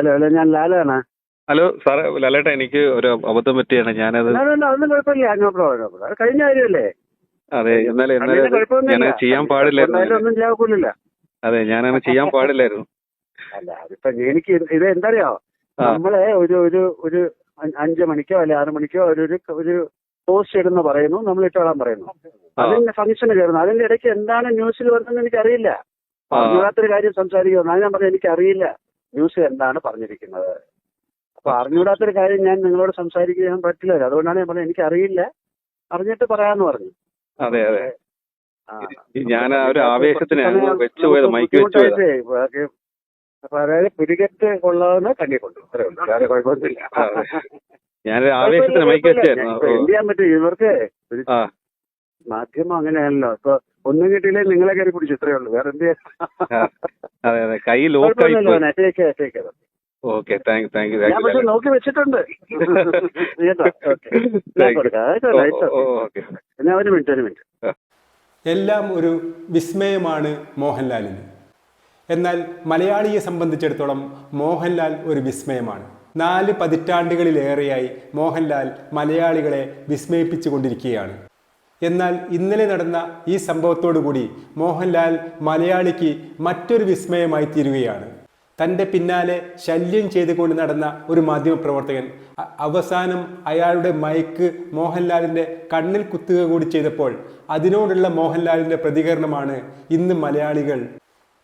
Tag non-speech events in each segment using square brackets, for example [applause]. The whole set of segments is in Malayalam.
ഹലോ ഹലോ ഞാൻ ലാലാണ്. ഹലോ സാറേ ലാലേട്ടാ എനിക്ക് ഒരു അബദ്ധം പറ്റിയാണ്. ഞാനത് ഒന്നും കുഴപ്പമില്ല. നോ പ്രോബ്ലം അത് കഴിഞ്ഞ കാര്യമല്ലേ? അതെ എന്നാലും എന്നാലും. ഞാൻ ചെയ്യാൻ പാടില്ലായിരുന്നു. അതെ ഞാനങ്ങനെ ചെയ്യാൻ പാടില്ലായിരുന്നു. അല്ല അതിപ്പോ എനിക്ക് ഇത് എന്തറിയോ? നമ്മളെ ഒരു ഒരു ഒരു അഞ്ച് മണിക്കോ അല്ലെ ആറു മണിക്കോ ഒരു ഒരു പോസ്റ്റ് ഇടുന്ന പറയുന്നു. നമ്മൾ ഇട്ടോളാൻ പറയുന്നു. അതിന്റെ ഫംഗ്ഷന് കയറുന്നു. അതിന്റെ ഇടയ്ക്ക് എന്താണ് ന്യൂസിൽ വരുന്നതെന്ന് എനിക്കറിയില്ല. ഒരു കാര്യം സംസാരിക്കുന്നു അത് ഞാൻ പറഞ്ഞു എനിക്കറിയില്ല. ന്യൂസ് എന്താണ് പറഞ്ഞിരിക്കുന്നത്. അപ്പൊ അറിഞ്ഞുകൂടാത്തൊരു കാര്യം ഞാൻ നിങ്ങളോട് സംസാരിക്കാൻ പറ്റില്ല അതുകൊണ്ടാണ് ഞാൻ പറഞ്ഞത് എനിക്ക് അറിയില്ല അറിഞ്ഞിട്ട് പറയാന്ന് പറഞ്ഞു. അതെ അതെ. ഞാൻ ഒരു ആവേശത്തിന് കുറച്ച് സമയം വെച്ചു പോയത് നമുക്ക് മൈക്ക് വെച്ചു പോയത്. ബുദ്ധിമുട്ടായിട്ടേ, ബാക്കി അപ്പൊ അതായത് പിടികെട്ട് കൊള്ളാവുന്ന കണ്ണി കൊണ്ടു അത്രേ കുഴപ്പമൊന്നുമില്ല. ആ. ഞാനൊരു ആവേശത്തിന് മൈക്ക് വെച്ചായിരുന്നു എന്ത് ചെയ്യാൻ പറ്റും? ഇവർക്ക് മാധ്യമം അങ്ങനെയാണല്ലോ ഇപ്പൊ ഒന്നും കിട്ടിയില്ലേ നിങ്ങളെ കയറി പിടിച്ചു ഇത്രേ ഉള്ളൂ. വേറെ എന്ത് ആ. അതെ അതെ. കൈ ലോക്കായി ഓക്കെ താങ്ക് താങ്ക് യു ഞാൻ പക്ഷെ നോക്കി വെച്ചിട്ടുണ്ട്. [laughs] ആയിക്കോട്ടെ. ഓക്കെ എന്നാ ഒരു മിനിറ്റ് ഒരു മിനിറ്റ് എല്ലാം ഒരു വിസ്മയമാണ് മോഹൻലാലിന്. എന്നാൽ മലയാളിയെ സംബന്ധിച്ചിടത്തോളം മോഹൻലാൽ ഒരു വിസ്മയമാണ്. നാല് പതിറ്റാണ്ടുകളിലേറെയായി മോഹൻലാൽ മലയാളികളെ വിസ്മയിപ്പിച്ചുകൊണ്ടിരിക്കുകയാണ്. എന്നാൽ ഇന്നലെ നടന്ന ഈ സംഭവത്തോടുകൂടി മോഹൻലാൽ മലയാളിക്ക് മറ്റൊരു വിസ്മയമായി തീരുകയാണ്. തന്റെ പിന്നാലെ ശല്യം ചെയ്തുകൊണ്ട് നടന്ന ഒരു മാധ്യമപ്രവർത്തകൻ അവസാനം അയാളുടെ മൈക്ക് മോഹൻലാലിന്റെ കണ്ണിൽ കുത്തുക കൂടി ചെയ്തപ്പോൾ അതിനോടുള്ള മോഹൻലാലിന്റെ പ്രതികരണമാണ് ഇന്ന് മലയാളികൾ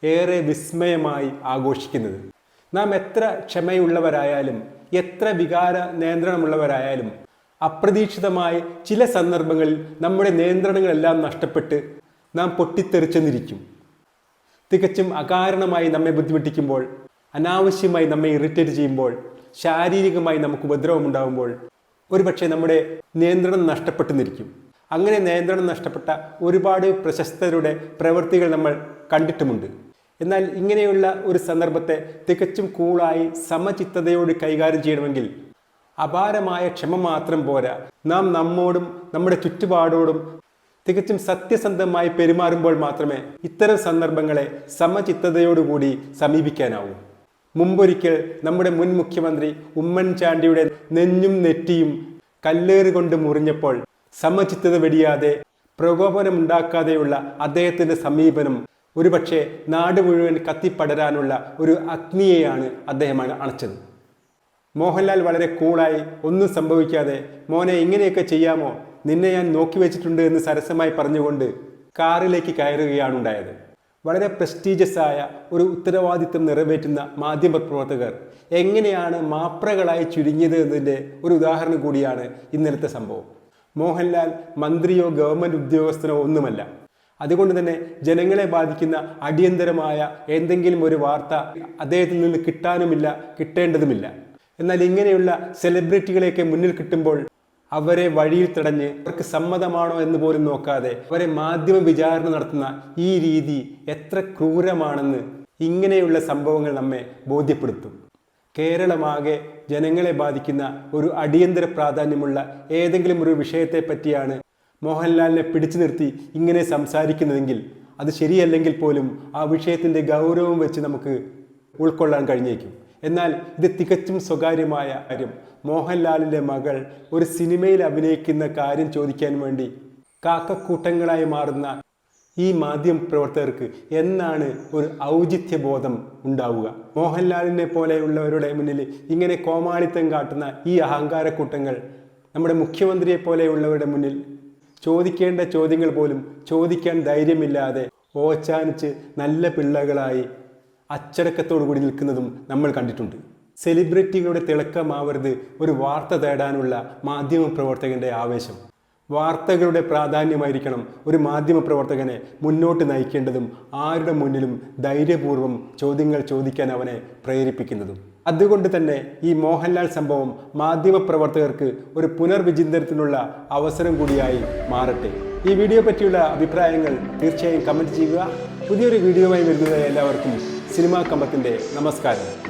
ഏറെ വിസ്മയമായി ആഘോഷിക്കുന്നത്. നാം എത്ര ക്ഷമയുള്ളവരായാലും എത്ര വികാര നിയന്ത്രണമുള്ളവരായാലും അപ്രതീക്ഷിതമായി ചില സന്ദർഭങ്ങളിൽ നമ്മുടെ നിയന്ത്രണങ്ങളെല്ലാം നഷ്ടപ്പെട്ട് നാം പൊട്ടിത്തെറിച്ചെന്നിരിക്കും. തികച്ചും അകാരണമായി നമ്മെ ബുദ്ധിമുട്ടിക്കുമ്പോൾ അനാവശ്യമായി നമ്മെ ഇറിറ്റേറ്റ് ചെയ്യുമ്പോൾ ശാരീരികമായി നമുക്ക് ഉപദ്രവമുണ്ടാകുമ്പോൾ ഒരുപക്ഷെ നമ്മുടെ നിയന്ത്രണം നഷ്ടപ്പെട്ടു നിൽക്കും അങ്ങനെ നിയന്ത്രണം നഷ്ടപ്പെട്ട ഒരുപാട് പ്രശസ്തരുടെ പ്രവൃത്തികൾ നമ്മൾ കണ്ടിട്ടുമുണ്ട്. എന്നാൽ ഇങ്ങനെയുള്ള ഒരു സന്ദർഭത്തെ തികച്ചും കൂളായി സമചിത്തതയോട് കൈകാര്യം ചെയ്യണമെങ്കിൽ അപാരമായ ക്ഷമ മാത്രം പോരാ. നാം നമ്മോടും നമ്മുടെ ചുറ്റുപാടോടും തികച്ചും സത്യസന്ധമായി പെരുമാറുമ്പോൾ മാത്രമേ ഇത്തരം സന്ദർഭങ്ങളെ സമചിത്തതയോടുകൂടി സമീപിക്കാനാവൂ. മുമ്പൊരിക്കൽ നമ്മുടെ മുൻ മുഖ്യമന്ത്രി ഉമ്മൻചാണ്ടിയുടെ നെഞ്ഞും നെറ്റിയും കല്ലേറ് കൊണ്ട് മുറിഞ്ഞപ്പോൾ സമചിത്തത വെടിയാതെ പ്രകോപനമുണ്ടാക്കാതെയുള്ള അദ്ദേഹത്തിന്റെ സമീപനം ഒരുപക്ഷെ നാട് മുഴുവൻ കത്തിപ്പടരാനുള്ള ഒരു അഗ്നിയെയാണ് അദ്ദേഹമാണ് അണച്ചത്. മോഹൻലാൽ വളരെ കൂളായി ഒന്നും സംഭവിക്കാതെ മോനെ ഇങ്ങനെയൊക്കെ ചെയ്യാമോ? നിന്നെ ഞാൻ നോക്കി വെച്ചിട്ടുണ്ട് എന്ന് സരസമായി പറഞ്ഞുകൊണ്ട് കാറിലേക്ക് കയറുകയാണ് ഉണ്ടായത്. വളരെ പ്രസ്റ്റീജിയസ് ആയ ഒരു ഉത്തരവാദിത്വം നിറവേറ്റുന്ന മാധ്യമപ്രവർത്തകർ എങ്ങനെയാണ് മാപ്രകളായി ചുരുങ്ങിയത് എന്നതിന്റെ ഒരു ഉദാഹരണം കൂടിയാണ് ഇന്നലത്തെ സംഭവം. മോഹൻലാൽ മന്ത്രിയോ ഗവൺമെന്റ് ഉദ്യോഗസ്ഥനോ ഒന്നുമല്ല. അതുകൊണ്ട് തന്നെ ജനങ്ങളെ ബാധിക്കുന്ന അടിയന്തരമായ എന്തെങ്കിലും ഒരു വാർത്ത അദ്ദേഹത്തിൽ നിന്ന് കിട്ടാനുമില്ല കിട്ടേണ്ടതുമില്ല. എന്നാൽ ഇങ്ങനെയുള്ള സെലിബ്രിറ്റികളെയൊക്കെ മുന്നിൽ കിട്ടുമ്പോൾ അവരെ വഴിയിൽ തടഞ്ഞ് അവർക്ക് സമ്മതമാണോ എന്ന് പോലും നോക്കാതെ അവരെ മാധ്യമ വിചാരണ നടത്തുന്ന ഈ രീതി എത്ര ക്രൂരമാണെന്ന് ഇങ്ങനെയുള്ള സംഭവങ്ങൾ നമ്മെ ബോധ്യപ്പെടുത്തും. കേരളമാകെ ജനങ്ങളെ ബാധിക്കുന്ന ഒരു അടിയന്തര പ്രാധാന്യമുള്ള ഏതെങ്കിലും ഒരു വിഷയത്തെ പറ്റിയാണ് മോഹൻലാലിനെ പിടിച്ചു നിർത്തി ഇങ്ങനെ സംസാരിക്കുന്നതെങ്കിൽ അത് ശരിയല്ലെങ്കിൽ പോലും ആ വിഷയത്തിന്റെ ഗൗരവം വെച്ച് നമുക്ക് ഉൾക്കൊള്ളാൻ കഴിഞ്ഞേക്കും. എന്നാൽ ഇത് തികച്ചും സ്വകാര്യമായ കാര്യം. മോഹൻലാലിന്റെ മകൾ ഒരു സിനിമയിൽ അഭിനയിക്കുന്ന കാര്യം ചോദിക്കാൻ വേണ്ടി കാക്കക്കൂട്ടങ്ങളായി മാറുന്ന ഈ മാധ്യമ പ്രവർത്തകർക്ക് എന്നാണ് ഒരു ഔചിത്യബോധം ഉണ്ടാവുക. മോഹൻലാലിനെ പോലെയുള്ളവരുടെ മുന്നിൽ ഇങ്ങനെ കോമാളിത്തം കാട്ടുന്ന ഈ അഹങ്കാരക്കൂട്ടങ്ങൾ നമ്മുടെ മുഖ്യമന്ത്രിയെ പോലെയുള്ളവരുടെ മുന്നിൽ ചോദിക്കേണ്ട ചോദ്യങ്ങൾ പോലും ചോദിക്കാൻ ധൈര്യമില്ലാതെ ഓച്ചാനിച്ച് നല്ല പിള്ളകളായി അച്ചടക്കത്തോടു കൂടി നിൽക്കുന്നതും നമ്മൾ കണ്ടിട്ടുണ്ട്. സെലിബ്രിറ്റികളുടെ തിളക്കമാവരുത് ഒരു വാർത്ത തേടാനുള്ള മാധ്യമ പ്രവർത്തകന്റെ ആവേശം. വാർത്തകളുടെ പ്രാധാന്യമായിരിക്കണം ഒരു മാധ്യമ പ്രവർത്തകനെ മുന്നോട്ട് നയിക്കേണ്ടതും ആരുടെ മുന്നിലും ധൈര്യപൂർവം ചോദ്യങ്ങൾ ചോദിക്കാൻ അവനെ പ്രേരിപ്പിക്കുന്നതും. അതുകൊണ്ട് തന്നെ ഈ മോഹൻലാൽ സംഭവം മാധ്യമ പ്രവർത്തകർക്ക് ഒരു പുനർവിചിന്തനത്തിനുള്ള അവസരം കൂടിയായി മാറട്ടെ. ഈ വീഡിയോ പറ്റിയുള്ള അഭിപ്രായങ്ങൾ തീർച്ചയായും കമന്റ് ചെയ്യുക. പുതിയൊരു വീഡിയോയുമായി വരുന്നത് എല്ലാവർക്കും സിനിമാ കമ്പത്തിന്റെ നമസ്കാരം.